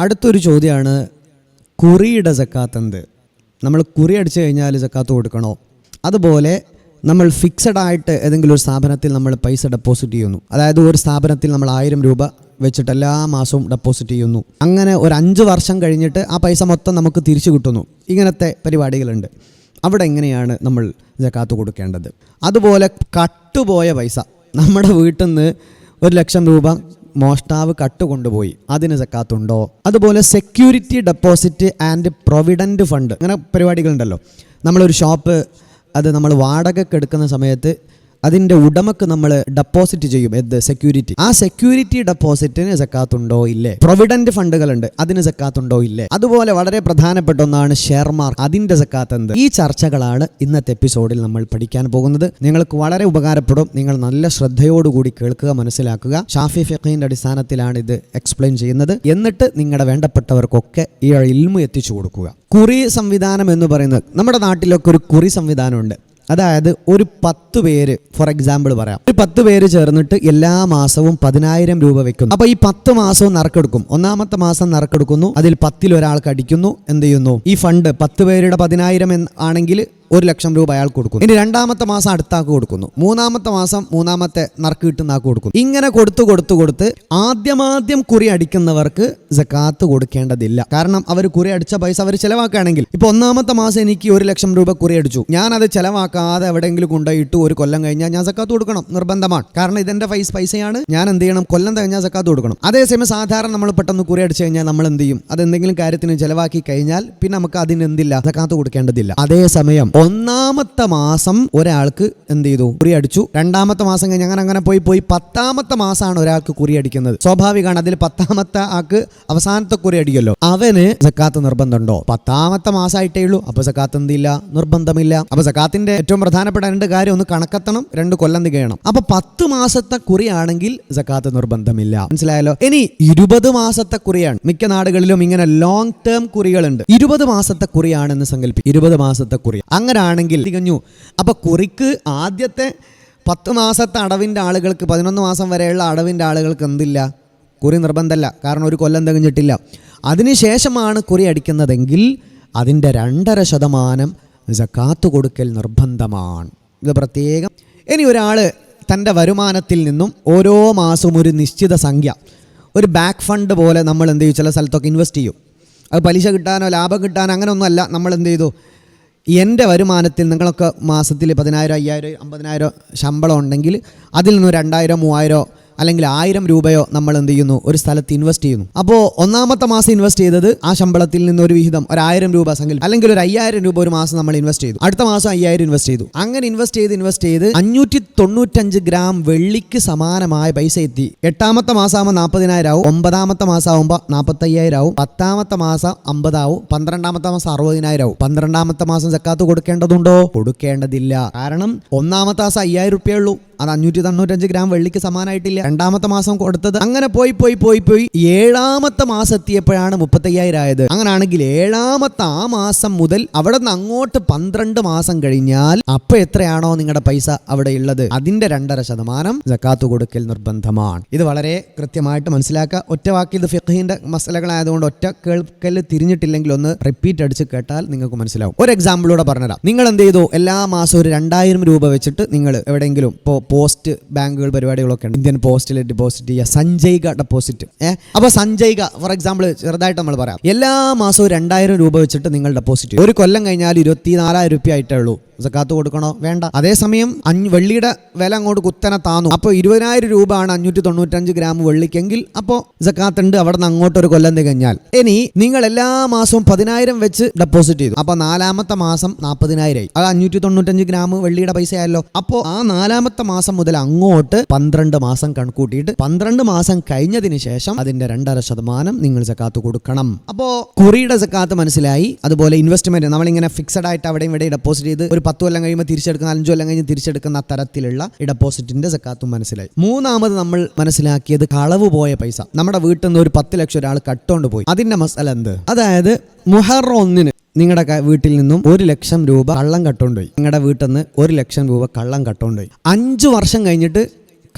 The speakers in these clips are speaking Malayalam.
അടുത്തൊരു ചോദ്യമാണ് കുറിയുടെ സക്കാത്ത് എന്ത്? നമ്മൾ കുറി അടിച്ചു കഴിഞ്ഞാൽ സക്കാത്ത് കൊടുക്കണോ? അതുപോലെ നമ്മൾ ഫിക്സഡ് ആയിട്ട് ഏതെങ്കിലും ഒരു സ്ഥാപനത്തിൽ നമ്മൾ പൈസ ഡെപ്പോസിറ്റ് ചെയ്യുന്നു. അതായത് ഒരു സ്ഥാപനത്തിൽ നമ്മൾ ആയിരം രൂപ വെച്ചിട്ട് എല്ലാ മാസവും ഡെപ്പോസിറ്റ് ചെയ്യുന്നു. അങ്ങനെ ഒരു അഞ്ച് വർഷം കഴിഞ്ഞിട്ട് ആ പൈസ മൊത്തം നമുക്ക് തിരിച്ചു കിട്ടുന്നു. ഇങ്ങനത്തെ പരിപാടികളുണ്ട്. അവിടെ എങ്ങനെയാണ് നമ്മൾ ജക്കാത്ത് കൊടുക്കേണ്ടത്? അതുപോലെ കട്ടുപോയ പൈസ. നമ്മുടെ വീട്ടിൽ നിന്ന് ഒരു ലക്ഷം രൂപ മോഷ്ടാവ് കട്ട് കൊണ്ടുപോയി അതിന് സക്കാത്തുണ്ടോ? അതുപോലെ security deposit and provident fund അങ്ങനെ പരിപാടികളുണ്ടല്ലോ. നമ്മളൊരു ഷോപ്പ് അത് നമ്മൾ വാടകയ്ക്ക് എടുക്കുന്ന സമയത്ത് അതിന്റെ ഉടമക്ക് നമ്മൾ ഡെപ്പോസിറ്റ് ചെയ്യും എന്ത്? സെക്യൂരിറ്റി ആ സെക്യൂരിറ്റി ഡെപ്പോസിറ്റിന് സക്കാത്തുണ്ടോ? ഇല്ലേ. പ്രൊവിഡന്റ് ഫണ്ടുകളുണ്ട്. അതിന് സക്കാത്തുണ്ടോ? ഇല്ലേ. അതുപോലെ വളരെ പ്രധാനപ്പെട്ട ഒന്നാണ് ഷെയർ മാർക്ക് അതിന്റെ സക്കാത്ത് എന്ത്? ഈ ചർച്ചകളാണ് ഇന്നത്തെ എപ്പിസോഡിൽ നമ്മൾ പഠിക്കാൻ പോകുന്നത്. നിങ്ങൾക്ക് വളരെ ഉപകാരപ്പെടും. നിങ്ങൾ നല്ല ശ്രദ്ധയോടുകൂടി കേൾക്കുക മനസ്സിലാക്കുക. ഷാഫി ഫിഖീന്റെ അടിസ്ഥാനത്തിലാണ് ഇത് എക്സ്പ്ലെയിൻ ചെയ്യുന്നത്. എന്നിട്ട് നിങ്ങളുടെ വേണ്ടപ്പെട്ടവർക്കൊക്കെ ഈ ഇൽമു എത്തിച്ചു കൊടുക്കുക. കുറി സംവിധാനം എന്ന് പറയുന്നത് നമ്മുടെ നാട്ടിലൊക്കെ ഒരു കുറി സംവിധാനമുണ്ട്. അതായത് ഒരു പത്ത് പേര് ഫോർ എക്സാമ്പിൾ പറയാം. ഒരു പത്ത് പേര് ചേർന്നിട്ട് എല്ലാ മാസവും പതിനായിരം രൂപ വെക്കുന്നു. അപ്പൊ ഈ പത്ത് മാസവും നറുക്കെടുക്കും. ഒന്നാമത്തെ മാസം നറുക്കെടുക്കുന്നു. അതിൽ പത്തിൽ ഒരാൾക്ക് അടിക്കുന്നു. എന്ത് ചെയ്യുന്നു? ഈ ഫണ്ട് പത്ത് പേരുടെ പതിനായിരം ആണെങ്കിൽ ഒരു ലക്ഷം രൂപ അയാൾ കൊടുക്കുന്നു. ഇനി രണ്ടാമത്തെ മാസം അടുത്താക്ക് കൊടുക്കുന്നു. മൂന്നാമത്തെ മാസം മൂന്നാമത്തെ നറുക്ക് കിട്ടുന്ന ആക്ക് കൊടുക്കുന്നു. ഇങ്ങനെ കൊടുത്തു കൊടുത്തു കൊടുത്ത് ആദ്യമാദ്യം കുറി അടിക്കുന്നവർക്ക് ജക്കാത്ത് കൊടുക്കേണ്ടതില്ല. കാരണം അവർ കുറി അടിച്ച പൈസ അവർ ചെലവാക്കുകയാണെങ്കിൽ ഇപ്പൊ ഒന്നാമത്തെ മാസം എനിക്ക് ഒരു ലക്ഷം രൂപ കുറി അടിച്ചു. ഞാൻ അത് ചെലവാക്കാതെ എവിടെയെങ്കിലും കൊണ്ടുപോയിട്ട് ഒരു കൊല്ലം കഴിഞ്ഞാൽ ഞാൻ സക്കാത്ത് കൊടുക്കണം നിർബന്ധമാണ്. കാരണം ഇതെന്റെ പൈസ പൈസയാണ് ഞാൻ എന്ത് ചെയ്യണം കൊല്ലം കഴിഞ്ഞാൽ സക്കാത്ത് കൊടുക്കണം. അതേസമയം സാധാരണ നമ്മൾ പെട്ടെന്ന് കുറി അടിച്ചു കഴിഞ്ഞാൽ നമ്മൾ എന്ത് ചെയ്യും? അത് എന്തെങ്കിലും കാര്യത്തിന് ചെലവാക്കി കഴിഞ്ഞാൽ പിന്നെ നമുക്ക് അതിന് എന്തില്ല സക്കാത്ത് കൊടുക്കേണ്ടതില്ല. അതേസമയം ഒന്നാമത്തെ മാസം ഒരാൾക്ക് എന്ത് ചെയ്തു? കുറി അടിച്ചു രണ്ടാമത്തെ മാസം കഴിഞ്ഞ് അങ്ങനെ അങ്ങനെ പോയി പോയി പത്താമത്തെ മാസമാണ് ഒരാൾക്ക് കുറി അടിക്കുന്നത് സ്വാഭാവികമാണ് അതിൽ പത്താമത്തെ ആൾക്ക് അവസാനത്തെ കുറി അടിക്കല്ലോ അവന് സക്കാത്ത് നിർബന്ധമുണ്ടോ? പത്താമത്തെ മാസമായിട്ടേ ഉള്ളൂ. അപ്പൊ സക്കാത്ത് എന്തില്ല നിർബന്ധമില്ല. അപ്പൊ സക്കാത്തിന്റെ ഏറ്റവും പ്രധാനപ്പെട്ട രണ്ട് കാര്യം ഒന്ന് കണക്കെത്തണം രണ്ട് കൊല്ലം തികയണം അപ്പൊ പത്ത് മാസത്തെ കുറിയാണെങ്കിൽ സക്കാത്ത് നിർബന്ധമില്ല. മനസ്സിലായല്ലോ? ഇനി ഇരുപത് മാസത്തെ കുറിയാണ്. മിക്ക നാടുകളിലും ഇങ്ങനെ ലോങ് ടേം കുറികളുണ്ട്. ഇരുപത് മാസത്തെ കുറിയാണെന്ന് സങ്കല്പിക്കും ഇരുപത് മാസത്തെ കുറി. അങ്ങനാണെങ്കിൽ തികഞ്ഞു. അപ്പോൾ കുറിക്ക് ആദ്യത്തെ പത്ത് മാസത്തെ അടവിന്റെ ആളുകൾക്ക് പതിനൊന്ന് മാസം വരെയുള്ള അടവിന്റെ ആളുകൾക്ക് എന്തില്ല? കുറി നിർബന്ധമല്ല. കാരണം ഒരു കൊല്ലം തികഞ്ഞിട്ടില്ല. അതിനുശേഷമാണ് കുറി അടിക്കുന്നതെങ്കിൽ അതിന്റെ രണ്ടര ശതമാനം ജക്കാത്ത് കൊടുക്കൽ നിർബന്ധമാണ്. ഇത് പ്രത്യേകം. ഇനി ഒരാൾ തന്റെ വരുമാനത്തിൽ നിന്നും ഓരോ മാസവും ഒരു നിശ്ചിത സംഖ്യ ഒരു ബാക്ക് ഫണ്ട് പോലെ നമ്മൾ എന്ത് ചെയ്യും? ചില സ്ഥലത്തൊക്കെ ഇൻവെസ്റ്റ് ചെയ്യും. അത് പലിശ കിട്ടാനോ ലാഭം കിട്ടാനോ അങ്ങനെയൊന്നുമല്ല. നമ്മൾ എന്ത് ചെയ്തു? എന്റെ വരുമാനത്തിൽ നിങ്ങളൊക്കെ മാസത്തിൽ പതിനായിരം അയ്യായിരം അമ്പതിനായിരം ശമ്പളം ഉണ്ടെങ്കിൽ അതിൽ നിന്ന് രണ്ടായിരം മൂവായിരം അല്ലെങ്കിൽ ആയിരം രൂപയോ നമ്മൾ എന്ത് ചെയ്യുന്നു? ഒരു സ്ഥലത്ത് ഇൻവെസ്റ്റ് ചെയ്യുന്നു. അപ്പോൾ ഒന്നാമത്തെ മാസം ഇൻവെസ്റ്റ് ചെയ്തത് ആ ശമ്പളത്തിൽ നിന്ന് ഒരു വിഹിതം ഒരു ആയിരം രൂപ സംഖ്യ അല്ലെങ്കിൽ ഒരു അയ്യായിരം രൂപ ഒരു മാസം നമ്മൾ ഇൻവെസ്റ്റ് ചെയ്തു. അടുത്ത മാസം അയ്യായിരം ഇൻവെസ്റ്റ് ചെയ്തു. അങ്ങനെ ഇൻവെസ്റ്റ് ചെയ്ത് ഇൻവെസ്റ്റ് ചെയ്ത് അഞ്ഞൂറ്റി തൊണ്ണൂറ്റഞ്ച് ഗ്രാം വെള്ളിക്ക് സമാനമായ പൈസ എത്തി. എട്ടാമത്തെ മാസമാകുമ്പോൾ നാൽപ്പതിനായിരം ആവും ഒമ്പതാമത്തെ മാസം ആകുമ്പോൾ നാൽപ്പത്തി അയ്യായിരം ആവും പത്താമത്തെ മാസം അമ്പതാവും പന്ത്രണ്ടാമത്തെ മാസം അറുപതിനായിരം ആവും പന്ത്രണ്ടാമത്തെ മാസം സക്കാത്ത് കൊടുക്കേണ്ടതുണ്ടോ? കൊടുക്കേണ്ടതില്ല. കാരണം ഒന്നാമത്തെ മാസം അയ്യായിരം ഉള്ളൂ. അത് അഞ്ഞൂറ്റി തൊണ്ണൂറ്റഞ്ച് ഗ്രാം വെള്ളിക്ക് സമാനമായിട്ടില്ല രണ്ടാമത്തെ മാസം കൊടുത്തത് അങ്ങനെ പോയി പോയി പോയി പോയി ഏഴാമത്തെ മാസം എത്തിയപ്പോഴാണ് മുപ്പത്തയ്യായിരം ആയത്. അങ്ങനാണെങ്കിൽ ഏഴാമത്തെ ആ മാസം മുതൽ അവിടെ നിന്ന് അങ്ങോട്ട് പന്ത്രണ്ട് മാസം കഴിഞ്ഞാൽ അപ്പൊ എത്രയാണോ നിങ്ങളുടെ പൈസ അവിടെ ഉള്ളത് അതിന്റെ രണ്ടര ശതമാനം ജക്കാത്ത് കൊടുക്കൽ നിർബന്ധമാണ്. ഇത് വളരെ കൃത്യമായിട്ട് മനസ്സിലാക്കുക. ഒറ്റ വാക്കിൽ ഇത് ഫിഖിന്റെ മസലകളായതുകൊണ്ട് ഒറ്റ കേൾക്കൽ തിരിഞ്ഞിട്ടില്ലെങ്കിൽ ഒന്ന് റിപ്പീറ്റ് അടിച്ച് കേട്ടാൽ നിങ്ങൾക്ക് മനസ്സിലാവും. ഒരു എക്സാമ്പിളൂടെ പറഞ്ഞുതരാം. നിങ്ങൾ എന്ത് ചെയ്തു? എല്ലാ മാസവും ഒരു രണ്ടായിരം രൂപ വെച്ചിട്ട് നിങ്ങൾ എവിടെയെങ്കിലും ഇപ്പോൾ പോസ്റ്റ് ബാങ്കുകൾ പരിപാടികളൊക്കെ ഉണ്ട്. ഇന്ത്യൻ പോസ്റ്റിൽ ഡെപ്പോസിറ്റ് ചെയ്യുക സഞ്ജയിക ഡെപ്പോസിറ്റ് ഏഹ് അപ്പോൾ സഞ്ജയ്ക ഫോർ എക്സാമ്പിൾ ചെറുതായിട്ട് നമ്മൾ പറയാം. എല്ലാ മാസവും രണ്ടായിരം രൂപ വെച്ചിട്ട് നിങ്ങൾ ഡെപ്പോസിറ്റ് ഒരു കൊല്ലം കഴിഞ്ഞാൽ ഇരുപത്തി നാലായിരം രൂപ ആയിട്ടേ ഉള്ളൂ. സക്കാത്ത് കൊടുക്കണോ? വേണ്ട. അതേസമയം അഞ്ഞ് വെള്ളിയുടെ വില അങ്ങോട്ട് കുത്തനെ താന്നു. അപ്പോൾ ഇരുപതിനായിരം രൂപ ആണ് അഞ്ഞൂറ്റി തൊണ്ണൂറ്റഞ്ച് ഗ്രാം വെള്ളിക്കെങ്കിൽ അപ്പോൾ സക്കാത്ത് ഉണ്ട് അവിടെ നിന്ന് അങ്ങോട്ട് ഒരു കൊല്ലം തികഞ്ഞാൽ ഇനി നിങ്ങൾ എല്ലാ മാസവും പതിനായിരം വെച്ച് ഡെപ്പോസിറ്റ് ചെയ്തു. അപ്പോൾ നാലാമത്തെ മാസം നാൽപ്പതിനായിരം ആയി. അത് അഞ്ഞൂറ്റി തൊണ്ണൂറ്റഞ്ച് ഗ്രാം വെള്ളിയുടെ പൈസ ആയല്ലോ അപ്പോൾ ആ നാലാമത്തെ മാസം മുതൽ അങ്ങോട്ട് പന്ത്രണ്ട് മാസം കണക്കൂട്ടിയിട്ട് പന്ത്രണ്ട് മാസം കഴിഞ്ഞതിന് ശേഷം അതിന്റെ രണ്ടര ശതമാനം നിങ്ങൾ സക്കാത്ത് കൊടുക്കണം. അപ്പോ കുറിയുടെ സക്കാത്ത് മനസ്സിലായി. അതുപോലെ ഇൻവെസ്റ്റ്മെന്റ് നമ്മളിങ്ങനെ ഫിക്സഡ് ആയിട്ട് അവിടെ ഇവിടെ ഡെപ്പോസിറ്റ് ചെയ്ത് ഒരു പത്ത് കൊല്ലം കഴിയുമ്പോൾ തിരിച്ചെടുക്കുന്ന അഞ്ചു കൊല്ലം കഴിഞ്ഞ് തിരിച്ചെടുക്കുന്ന തരത്തിലുള്ള ഡെപ്പോസിറ്റിന്റെ സക്കാത്തും മനസ്സിലായി. മൂന്നാമത് നമ്മൾ മനസ്സിലാക്കിയത് കളവ് പോയ പൈസ. നമ്മുടെ വീട്ടിൽ നിന്ന് ഒരു പത്ത് ലക്ഷം ഒരാൾ കട്ടുകൊണ്ട് പോയി. അതിന്റെ മസാല എന്ത്? അതായത് മുഹർ ഒന്നിന് നിങ്ങളുടെ വീട്ടിൽ നിന്നും ഒരു ലക്ഷം രൂപ കള്ളം കട്ടുകൊണ്ടുപോയി നിങ്ങളുടെ വീട്ടിൽ നിന്ന് ഒരു ലക്ഷം രൂപ കള്ളം കട്ടുകൊണ്ടുപോയി അഞ്ചു വർഷം കഴിഞ്ഞിട്ട്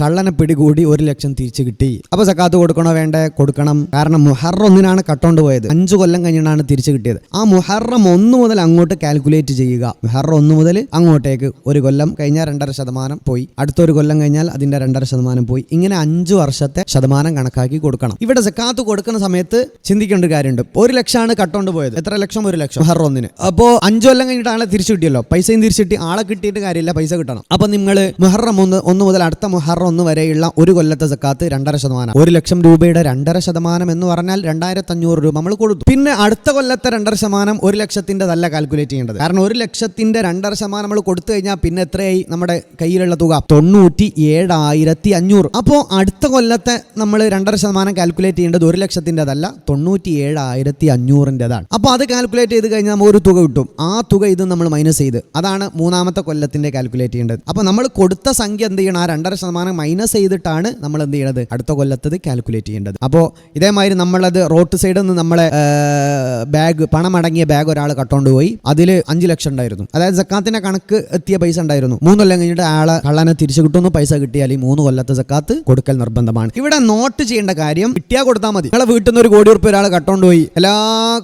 കള്ളനെ പിടികൂടി ഒരു ലക്ഷം തിരിച്ചു കിട്ടി. അപ്പൊ സക്കാത്ത് കൊടുക്കണോ വേണ്ടേ? കൊടുക്കണം. കാരണം മുഹറ ഒന്നിനാണ് കട്ടോണ്ട് പോയത്. അഞ്ചു കൊല്ലം കഴിഞ്ഞിട്ടാണ് തിരിച്ചു കിട്ടിയത്. ആ മുഹറം ഒന്ന് മുതൽ അങ്ങോട്ട് കാൽക്കുലേറ്റ് ചെയ്യുക. മുഹറം ഒന്ന് മുതൽ അങ്ങോട്ടേക്ക് ഒരു കൊല്ലം കഴിഞ്ഞാൽ രണ്ടര ശതമാനം പോയി. അടുത്തൊരു കൊല്ലം കഴിഞ്ഞാൽ അതിന്റെ രണ്ടര ശതമാനം പോയി. ഇങ്ങനെ അഞ്ചു വർഷത്തെ ശതമാനം കണക്കാക്കി കൊടുക്കണം. ഇവിടെ സക്കാത്ത് കൊടുക്കുന്ന സമയത്ത് ചിന്തിക്കേണ്ട ഒരു കാര്യമുണ്ട്. ഒരു ലക്ഷമാണ് കട്ടോണ്ട് പോയത്. എത്ര ലക്ഷം? ഒരു ലക്ഷം. മുഹറം ഒന്നിന്. അപ്പോ അഞ്ചു കൊല്ലം കഴിഞ്ഞിട്ട് ആളെ തിരിച്ചു കിട്ടിയല്ലോ. പൈസയും തിരിച്ചു കിട്ടി. ആളെ കിട്ടിയിട്ട് കാര്യമില്ല. പൈസ കിട്ടണം. അപ്പൊ നിങ്ങൾ മുഹറം ഒന്ന് ഒന്ന് മുതൽ അടുത്ത മുഹറം ഒന്ന് വരെയുള്ള ഒരു കൊല്ലത്തെ സക്കാത്ത് രണ്ടര ശതമാനം. ഒരു ലക്ഷം രൂപയുടെ രണ്ടര ശതമാനം എന്ന് പറഞ്ഞാൽ രണ്ടായിരത്തി അഞ്ഞൂറ് രൂപ നമ്മൾ കൊടുത്തു. പിന്നെ അടുത്ത കൊല്ലത്തെ രണ്ടര ശതമാനം ഒരു ലക്ഷത്തിന്റെ അല്ല കാൽക്കുലേറ്റ് ചെയ്യേണ്ടത്. കാരണം ഒരു ലക്ഷത്തിന്റെ രണ്ടര ശതമാനം നമ്മൾ കൊടുത്തു കഴിഞ്ഞാൽ പിന്നെ എത്രയായി? നമ്മുടെ കയ്യിലുള്ള തുക. തൊണ്ണൂറ്റി ഏഴായിരത്തി അഞ്ഞൂറ് അപ്പോൾ അടുത്ത കൊല്ലത്തെ നമ്മൾ രണ്ടര ശതമാനം കാൽക്കുലേറ്റ് ചെയ്യേണ്ടത് ഒരു ലക്ഷത്തിന്റെതല്ല തൊണ്ണൂറ്റി ഏഴായിരത്തി അഞ്ഞൂറിന്റെതാണ് അപ്പോൾ അത് കാൽക്കുലേറ്റ് ചെയ്ത് കഴിഞ്ഞാൽ നമുക്ക് ഒരു തുക കിട്ടും. ആ തുക ഇത് നമ്മൾ മൈനസ് ചെയ്ത്. അതാണ് മൂന്നാമത്തെ കൊല്ലത്തിന്റെ കാൽക്കുലേറ്റ് ചെയ്യേണ്ടത്. അപ്പോൾ നമ്മൾ കൊടുത്ത സംഖ്യ എന്ത് ചെയ്യണം? ആ രണ്ടര ശതമാനം മൈനസ് ചെയ്തിട്ടാണ് നമ്മൾ എന്ത് ചെയ്യണത്? അടുത്ത കൊല്ലത്തത് കാൽക്കുലേറ്റ് ചെയ്യേണ്ടത്. അപ്പോൾ ഇതേമാതിരി നമ്മളത് റോഡ് സൈഡിൽ നിന്ന് നമ്മളെ ബാഗ് പണമടങ്ങിയ ബാഗ് ഒരാൾ കട്ടോണ്ട് പോയി. അതിൽ അഞ്ച് ലക്ഷം ഉണ്ടായിരുന്നു. അതായത് സക്കാത്തിന്റെ കണക്ക് എത്തിയ പൈസ ഉണ്ടായിരുന്നു. മൂന്ന് കൊല്ലം കഴിഞ്ഞിട്ട് ആളെ കള്ളനെ തിരിച്ചു കിട്ടുന്നു പൈസ കിട്ടിയാൽ ഈ മൂന്ന് കൊല്ലത്തെ സക്കാത്ത് കൊടുക്കൽ നിർബന്ധമാണ്. ഇവിടെ നോട്ട് ചെയ്യേണ്ട കാര്യം കിട്ടിയാൽ കൊടുത്താൽ മതി. നിങ്ങളെ വീട്ടിൽ നിന്ന് ഒരു കോടി ഉറുപ്പ് ഒരാൾ കട്ടോണ്ട് പോയി. എല്ലാ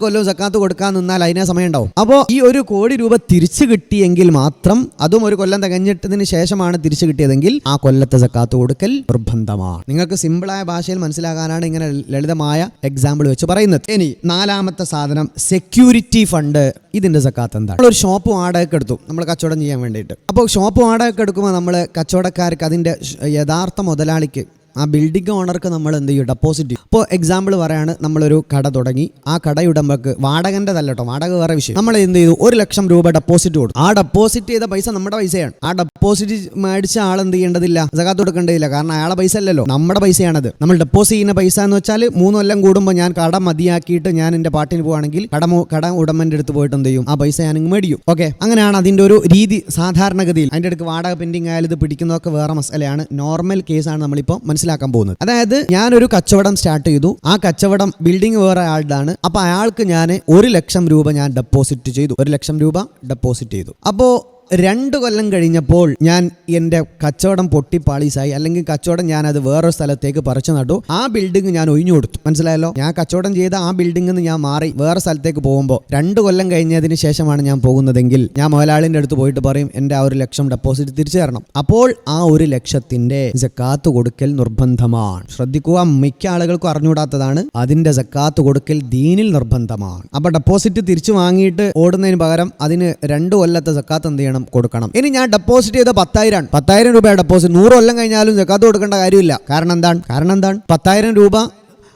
കൊല്ലവും സക്കാത്ത് കൊടുക്കാൻ നിന്നാൽ അതിനെ സമയം ഉണ്ടാവും. അപ്പോൾ ഈ ഒരു കോടി രൂപ തിരിച്ചു കിട്ടിയെങ്കിൽ മാത്രം അതും ഒരു കൊല്ലം തികഞ്ഞിട്ടതിന് ശേഷമാണ് തിരിച്ചു കിട്ടിയതെങ്കിൽ ആ കൊല്ലത്തെ സക്കാത്ത് കൊടുക്കൽ നിർബന്ധമാണ്. നിങ്ങൾക്ക് സിമ്പിളായ ഭാഷയിൽ മനസ്സിലാകാനാണ് ഇങ്ങനെ ലളിതമായ എക്സാമ്പിൾ വെച്ച് പറയുന്നത്. ഇനി നാലാമത്തെ സാധനം സെക്യൂരിറ്റി ഫണ്ട് ഇതിന്റെ സക്കാത്ത് എന്താണ്? നമ്മൾ ഒരു ഷോപ്പ് വാടകയ്ക്ക് എടുത്തു. നമ്മൾ കച്ചവടം ചെയ്യാൻ വേണ്ടിയിട്ട്. അപ്പോൾ ഷോപ്പ് വാടകയ്ക്ക് എടുക്കുമ്പോൾ നമ്മൾ കച്ചവടക്കാർക്ക് അതിന്റെ യഥാർത്ഥ മുതലാളിക്ക് ആ ബിൽഡിംഗ് ഓണർക്ക് നമ്മൾ എന്ത് ചെയ്യും? ഡെപ്പോസിറ്റ് ചെയ്യും. ഇപ്പോൾ എക്സാമ്പിൾ പറയാണ് നമ്മളൊരു കട തുടങ്ങി. ആ കടയുടമ്പക്ക് വാടകന്റെ തല്ല കേട്ടോ വാടക വേറെ വിഷയം. നമ്മൾ എന്ത് ചെയ്തു? ഒരു ലക്ഷം രൂപ ഡെപ്പോസിറ്റ് കൊടുക്കും ആ ഡെപ്പോസിറ്റ് ചെയ്ത പൈസ നമ്മുടെ പൈസയാണ്. ആ ഡെപ്പോസിറ്റ് മേടിച്ച ആൾ എന്ത് ചെയ്യേണ്ടതില്ല? സകാത്ത് കൊടുക്കേണ്ടതില്ല. കാരണം അയാളെ പൈസ അല്ലല്ലോ. നമ്മുടെ പൈസയാണത്. നമ്മൾ ഡെപ്പോസിറ്റ് ചെയ്യുന്ന പൈസ എന്ന് വെച്ചാൽ മൂന്ന് കൊല്ലം കൂടുമ്പോൾ ഞാൻ കട മതിയാക്കിയിട്ട് ഞാൻ എന്റെ പാട്ടിന് പോവാണെങ്കിൽ കട കട ഉടമന്റെ അടുത്ത് പോയിട്ട് എന്ത് ചെയ്യും? ആ പൈസ ഞാൻ മേടിക്കും. ഓക്കെ അങ്ങനെയാണ് അതിന്റെ ഒരു രീതി സാധാരണഗതിയിൽ. അതിന്റെ അടുത്ത് വാടക പെൻഡിങ് ആയാലും ഇത് പിടിക്കുന്നതൊക്കെ വേറെ മസലയാണ്. നോർമൽ കേസാണ് നമ്മളിപ്പോൾ മനസ്സിലാക്കാൻ പോകുന്നത്. അതായത് ഞാനൊരു കച്ചവടം സ്റ്റാർട്ട് ചെയ്തു. ആ കച്ചവടം ബിൽഡിംഗ് വേറെ ആളുടെയാണ് അപ്പോൾ അയാൾക്ക് ഞാൻ ഒരു ലക്ഷം രൂപ ഞാൻ ഡെപ്പോസിറ്റ് ചെയ്തു. ഒരു ലക്ഷം രൂപ ഡെപ്പോസിറ്റ് ചെയ്തു. അപ്പോൾ രണ്ട് കൊല്ലം കഴിഞ്ഞപ്പോൾ ഞാൻ എന്റെ കച്ചവടം പൊട്ടി പാളീസായി അല്ലെങ്കിൽ കച്ചവടം ഞാൻ അത് വേറൊരു സ്ഥലത്തേക്ക് പറിച്ചു നട്ടു ആ ബിൽഡിംഗ് ഞാൻ ഒഴിഞ്ഞു കൊടുത്തു. മനസ്സിലായല്ലോ? ഞാൻ കച്ചവടം ചെയ്ത ആ ബിൽഡിംഗിൽ നിന്ന് ഞാൻ മാറി വേറെ സ്ഥലത്തേക്ക് പോകുമ്പോൾ രണ്ട് കൊല്ലം കഴിഞ്ഞതിന് ശേഷമാണ് ഞാൻ പോകുന്നതെങ്കിൽ ഞാൻ മുതലാളിന്റെ അടുത്ത് പോയിട്ട് പറയും എന്റെ ആ ഒരു ലക്ഷം ഡെപ്പോസിറ്റ് തിരിച്ചു തരണം. അപ്പോൾ ആ ഒരു ലക്ഷത്തിന്റെ ജക്കാത്ത് കൊടുക്കൽ നിർബന്ധമാണ്. ശ്രദ്ധിക്കുക മിക്ക ആളുകൾക്കും അറിഞ്ഞുകൂടാത്തതാണ്. അതിന്റെ ജക്കാത്ത് കൊടുക്കൽ ദീനിൽ നിർബന്ധമാണ്. അപ്പൊ ഡെപ്പോസിറ്റ് തിരിച്ചു വാങ്ങിയിട്ട് ഓടുന്നതിന് പകരം അതിന് രണ്ട് കൊല്ലത്തെ സക്കാത്ത് എന്ത് ചെയ്യണം? കൊടുക്കണം ഇനി ഞാൻ ഡെപ്പോസിറ്റ് ചെയ്ത പത്തായിരം പത്തായിരം രൂപ ഡെപ്പോസിറ്റ് നൂറ് കൊല്ലം കഴിഞ്ഞാലും ജക്കാത്ത് കൊടുക്കേണ്ട കാര്യമില്ല. കാരണം എന്താണ്? കാരണം എന്താണ്? പത്തായിരം രൂപ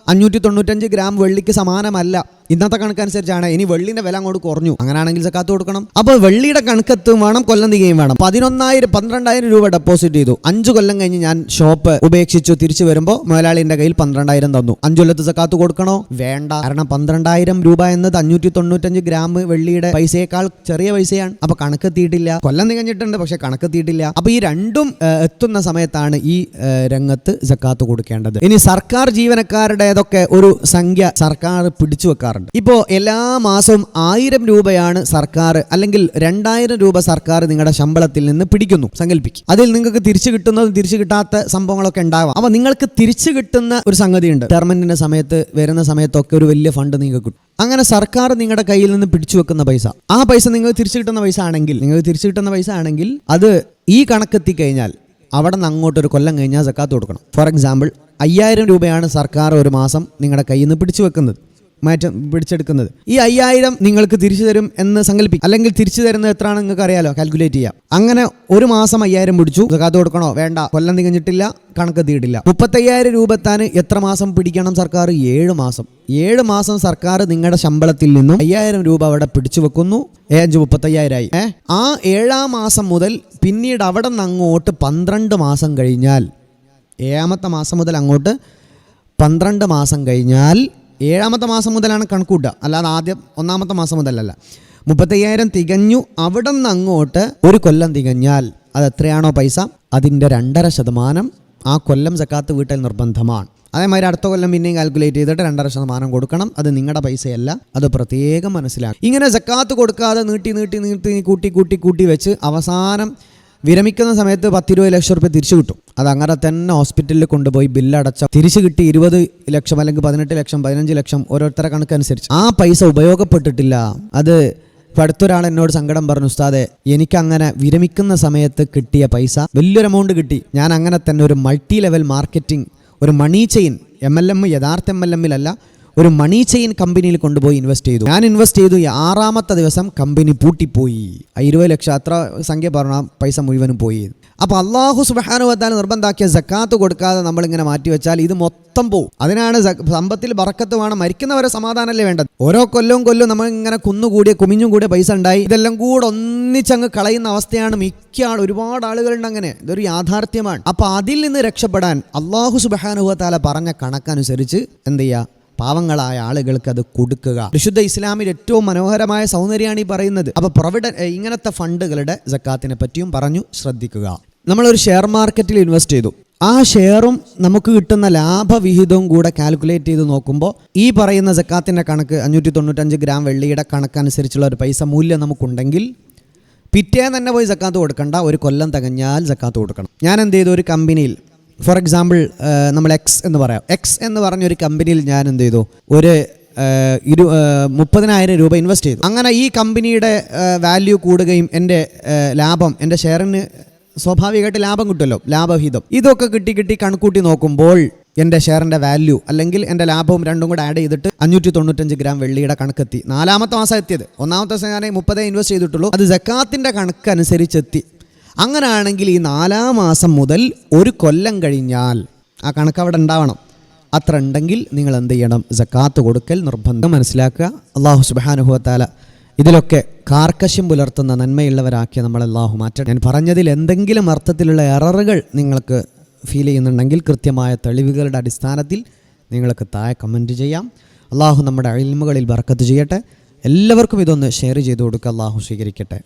അഞ്ഞൂറ്റി തൊണ്ണൂറ്റഞ്ച് ഗ്രാം വെള്ളിക്ക് സമാനമല്ല. ഇന്നത്തെ കണക്കനുസരിച്ചാണ്. ഇനി വെള്ളിന്റെ വില അങ്ങോട്ട് കുറഞ്ഞു. അങ്ങനെയാണെങ്കിൽ സക്കാത്ത് കൊടുക്കണം. അപ്പോൾ വെള്ളിയുടെ കണക്കെത്തും വേണം കൊല്ലം തികയും വേണം. പതിനൊന്നായിരം പന്ത്രണ്ടായിരം രൂപ ഡെപ്പോസിറ്റ് ചെയ്തു. അഞ്ചു കൊല്ലം കഴിഞ്ഞ് ഞാൻ ഷോപ്പ് ഉപേക്ഷിച്ചു. തിരിച്ചു വരുമ്പോൾ മുതലാളിന്റെ കയ്യിൽ പന്ത്രണ്ടായിരം തന്നു. അഞ്ചു കൊല്ലത്ത് സക്കാത്ത് കൊടുക്കണോ? വേണ്ട. കാരണം പന്ത്രണ്ടായിരം രൂപ എന്നത് അഞ്ഞൂറ്റി തൊണ്ണൂറ്റഞ്ച് ഗ്രാം വെള്ളിയുടെ പൈസയേക്കാൾ ചെറിയ പൈസയാണ്. അപ്പൊ കണക്കെത്തിയിട്ടില്ല. കൊല്ലം തികഞ്ഞിട്ടുണ്ട് പക്ഷെ കണക്കെത്തിയിട്ടില്ല. അപ്പൊ ഈ രണ്ടും എത്തുന്ന സമയത്താണ് ഈ രംഗത്ത് സക്കാത്ത് കൊടുക്കേണ്ടത്. ഇനി സർക്കാർ ജീവനക്കാരുടേതൊക്കെ ഒരു സംഖ്യ സർക്കാർ പിടിച്ചു വെക്കാറുണ്ട്. ഇപ്പോ എല്ലാ മാസവും ആയിരം രൂപയാണ് സർക്കാർ അല്ലെങ്കിൽ രണ്ടായിരം രൂപ സർക്കാർ നിങ്ങളുടെ ശമ്പളത്തിൽ നിന്ന് പിടിക്കുന്നു സങ്കല്പിക്കും. അതിൽ നിങ്ങൾക്ക് തിരിച്ചു കിട്ടുന്നതും തിരിച്ചു കിട്ടാത്ത സംഭവങ്ങളൊക്കെ ഉണ്ടാവാം. അപ്പോൾ നിങ്ങൾക്ക് തിരിച്ചു കിട്ടുന്ന ഒരു സംഗതിയുണ്ട്. ടെർമിന്റെ സമയത്ത് വരുന്ന സമയത്തൊക്കെ ഒരു വലിയ ഫണ്ട് നിങ്ങൾക്ക് കിട്ടും. അങ്ങനെ സർക്കാർ നിങ്ങളുടെ കയ്യിൽ നിന്ന് പിടിച്ചു വെക്കുന്ന പൈസ. ആ പൈസ നിങ്ങൾക്ക് തിരിച്ചു കിട്ടുന്ന പൈസ ആണെങ്കിൽ നിങ്ങൾക്ക് തിരിച്ചു കിട്ടുന്ന പൈസ ആണെങ്കിൽ അത് ഈ കണക്കെത്തി കഴിഞ്ഞാൽ അവിടെ നിന്ന് അങ്ങോട്ട് ഒരു കൊല്ലം കഴിഞ്ഞാൽ സക്കാത്ത് കൊടുക്കണം. ഫോർ എക്സാമ്പിൾ അയ്യായിരം രൂപയാണ് സർക്കാർ ഒരു മാസം നിങ്ങളുടെ കയ്യിൽ നിന്ന് പിടിച്ചു വെക്കുന്നത്. മാറ്റം പിടിച്ചെടുക്കുന്നത്. ഈ അയ്യായിരം നിങ്ങൾക്ക് തിരിച്ചു തരും എന്ന് സങ്കല്പിക്കും അല്ലെങ്കിൽ തിരിച്ചു തരുന്നത് എത്രയാണ് നിങ്ങൾക്ക് അറിയാലോ? കാൽക്കുലേറ്റ് ചെയ്യാം. അങ്ങനെ ഒരു മാസം അയ്യായിരം പിടിച്ചു. കാത്തു കൊടുക്കണോ? വേണ്ട. കൊല്ലം തികഞ്ഞിട്ടില്ല കണക്കെത്തിയിട്ടില്ല മുപ്പത്തയ്യായിരം രൂപ താൻ എത്ര മാസം പിടിക്കണം സർക്കാർ? ഏഴ് മാസം. ഏഴ് മാസം സർക്കാർ നിങ്ങളുടെ ശമ്പളത്തിൽ നിന്നും അയ്യായിരം രൂപ അവിടെ പിടിച്ചു വെക്കുന്നു. ഏഴ് മുപ്പത്തയ്യായിരമായി ഏ? ആ ഏഴാം മാസം മുതൽ പിന്നീട് അവിടെ നിന്ന് അങ്ങോട്ട് പന്ത്രണ്ട് മാസം കഴിഞ്ഞാൽ ഏഴാമത്തെ മാസം മുതൽ അങ്ങോട്ട് പന്ത്രണ്ട് മാസം കഴിഞ്ഞാൽ ഏഴാമത്തെ മാസം മുതലാണ് കണക്കൂട്ടുക. അല്ലാതെ ആദ്യം ഒന്നാമത്തെ മാസം മുതലല്ല. മുപ്പത്തയ്യായിരം തികഞ്ഞു അവിടെ നിന്ന് അങ്ങോട്ട് ഒരു കൊല്ലം തികഞ്ഞാൽ അത് എത്രയാണോ പൈസ? അതിന്റെ രണ്ടര ശതമാനം ആ കൊല്ലം സക്കാത്ത് വീട്ടൽ നിർബന്ധമാണ്. അതേമാതിരി അടുത്ത കൊല്ലം പിന്നെയും കാൽക്കുലേറ്റ് ചെയ്തിട്ട് രണ്ടര ശതമാനം കൊടുക്കണം. അത് നിങ്ങളുടെ പൈസയല്ല അത് പ്രത്യേകം മനസ്സിലാക്കും ഇങ്ങനെ സക്കാത്ത് കൊടുക്കാതെ നീട്ടി നീട്ടി നീട്ടി കൂട്ടി കൂട്ടി കൂട്ടി വെച്ച് അവസാനം വിരമിക്കുന്ന സമയത്ത് പത്തിരുപത് ലക്ഷം റുപ്യ തിരിച്ചു കിട്ടും. അത് അങ്ങനെ തന്നെ ഹോസ്പിറ്റലിൽ കൊണ്ടുപോയി ബില്ലടച്ച തിരിച്ചു കിട്ടി ഇരുപത് ലക്ഷം അല്ലെങ്കിൽ പതിനെട്ട് ലക്ഷം പതിനഞ്ച് ലക്ഷം ഓരോരുത്തരെ കണക്കനുസരിച്ച്. ആ പൈസ ഉപയോഗപ്പെട്ടിട്ടില്ല. അത് ഇപ്പം അടുത്തൊരാൾ എന്നോട് സങ്കടം പറഞ്ഞു ഉസ്താദെ എനിക്കങ്ങനെ വിരമിക്കുന്ന സമയത്ത് കിട്ടിയ പൈസ വലിയൊരു എമൗണ്ട് കിട്ടി. ഞാൻ അങ്ങനെ തന്നെ ഒരു മൾട്ടി ലെവൽ മാർക്കറ്റിംഗ് ഒരു money chain M L M യഥാർത്ഥ എം എൽ എമ്മിലല്ല ഒരു മണി ചെയിൻ കമ്പനിയിൽ കൊണ്ടുപോയി ഇൻവെസ്റ്റ് ചെയ്തു. ഞാൻ ഇൻവെസ്റ്റ് ചെയ്തു. ആറാമത്തെ ദിവസം കമ്പനി പൂട്ടിപ്പോയി. ആ ഇരുപത് ലക്ഷം അത്ര സംഖ്യ പറഞ്ഞ പൈസ മുഴുവനും പോയി. അപ്പോൾ അള്ളാഹു സുബാനുവത്താൽ നിർബന്ധാക്കിയ ജക്കാത്ത് കൊടുക്കാതെ നമ്മളിങ്ങനെ മാറ്റി വെച്ചാൽ ഇത് മൊത്തം പോവും. അതിനാണ് സമ്പത്തിൽ ബറക്കത്ത് വേണം മരിക്കുന്നവരെ സമാധാനമല്ലേ വേണ്ടത്? ഓരോ കൊല്ലവും കൊല്ലവും നമ്മൾ ഇങ്ങനെ കുന്നുകൂടിയ കുമിഞ്ഞും കൂടിയ പൈസ ഉണ്ടായി. ഇതെല്ലാം കൂടെ ഒന്നിച്ചങ്ങ് കളയുന്ന അവസ്ഥയാണ് മിക്ക ആൾ ഒരുപാട് ആളുകളുണ്ട് അങ്ങനെ. ഇതൊരു യാഥാർത്ഥ്യമാണ്. അപ്പോൾ അതിൽ നിന്ന് രക്ഷപ്പെടാൻ അള്ളാഹു സുബാനുവത്താല പറഞ്ഞ കണക്കനുസരിച്ച് എന്ത് ചെയ്യുക പാവങ്ങളായ ആളുകൾക്ക് അത് കൊടുക്കുക. വിശുദ്ധ ഇസ്ലാമിൽ ഏറ്റവും മനോഹരമായ സൗന്ദര്യമാണ് ഈ പറയുന്നത്. അപ്പോൾ പ്രൊവിഡൻ ഇങ്ങനത്തെ ഫണ്ടുകളുടെ ജക്കാത്തിനെ പറ്റിയും പറഞ്ഞു ശ്രദ്ധിക്കുക. നമ്മളൊരു ഷെയർ മാർക്കറ്റിൽ ഇൻവെസ്റ്റ് ചെയ്തു. ആ ഷെയറും നമുക്ക് കിട്ടുന്ന ലാഭവിഹിതവും കൂടെ കാൽക്കുലേറ്റ് ചെയ്ത് നോക്കുമ്പോൾ ഈ പറയുന്ന ജക്കാത്തിന്റെ കണക്ക് അഞ്ഞൂറ്റി തൊണ്ണൂറ്റഞ്ച് ഗ്രാം വെള്ളിയുടെ കണക്കനുസരിച്ചുള്ള ഒരു പൈസ മൂല്യം നമുക്കുണ്ടെങ്കിൽ പിറ്റേന്ന് തന്നെ പോയി ജക്കാത്ത് കൊടുക്കണ്ട. ഒരു കൊല്ലം തികഞ്ഞാൽ ജക്കാത്ത് കൊടുക്കണം. ഞാൻ എന്ത് ചെയ്തു? ഒരു കമ്പനിയിൽ ഫോർ എക്സാമ്പിൾ നമ്മൾ എക്സ് എന്ന് പറയാം. എക്സ് എന്ന് പറഞ്ഞ ഒരു കമ്പനിയിൽ ഞാൻ എന്ത് ചെയ്തു? ഒരു ഇരു മുപ്പതിനായിരം രൂപ ഇൻവെസ്റ്റ് ചെയ്തു. അങ്ങനെ ഈ കമ്പനിയുടെ വാല്യൂ കൂടുകയും എന്റെ ലാഭം എന്റെ ഷെയറിന് സ്വാഭാവികമായിട്ട് ലാഭം കിട്ടുമല്ലോ. ലാഭഹിതം ഇതൊക്കെ കിട്ടി കിട്ടി കണക്കൂട്ടി നോക്കുമ്പോൾ എന്റെ ഷെയറിന്റെ വാല്യൂ അല്ലെങ്കിൽ എന്റെ ലാഭവും രണ്ടും കൂടെ ആഡ് ചെയ്തിട്ട് അഞ്ഞൂറ്റി തൊണ്ണൂറ്റഞ്ച് ഗ്രാം വെള്ളിയുടെ കണക്കെത്തി. നാലാമത്തെ മാസം എത്തിയത്. ഒന്നാമത്തെ ദിവസം ഞാൻ മുപ്പതേ ഇൻവെസ്റ്റ് ചെയ്തിട്ടുള്ളൂ. അത് ജക്കാത്തിന്റെ കണക്കനുസരിച്ച് എത്തി അങ്ങനെയാണെങ്കിൽ ഈ നാലാം മാസം മുതൽ ഒരു കൊല്ലം കഴിഞ്ഞാൽ ആ കണക്ക് അവിടെ ഉണ്ടാവണം. അത്ര ഉണ്ടെങ്കിൽ നിങ്ങൾ എന്ത് ചെയ്യണം? ജക്കാത്ത് കൊടുക്കൽ നിർബന്ധം. മനസ്സിലാക്കുക? അള്ളാഹു സുബാനുഭവത്താല ഇതിലൊക്കെ കാർക്കശ്യം പുലർത്തുന്ന നന്മയുള്ളവരാക്കിയ നമ്മൾ അള്ളാഹു മാറ്റണം. ഞാൻ പറഞ്ഞതിൽ എന്തെങ്കിലും അർത്ഥത്തിലുള്ള എററുകൾ നിങ്ങൾക്ക് ഫീൽ ചെയ്യുന്നുണ്ടെങ്കിൽ കൃത്യമായ തെളിവുകളുടെ അടിസ്ഥാനത്തിൽ നിങ്ങൾക്ക് താഴെ കമന്റ് ചെയ്യാം. അള്ളാഹു നമ്മുടെ അഴിമുകളിൽ ബർക്കത്ത് ചെയ്യട്ടെ. എല്ലാവർക്കും ഇതൊന്ന് ഷെയർ ചെയ്ത് കൊടുക്കുക അള്ളാഹു സ്വീകരിക്കട്ടെ.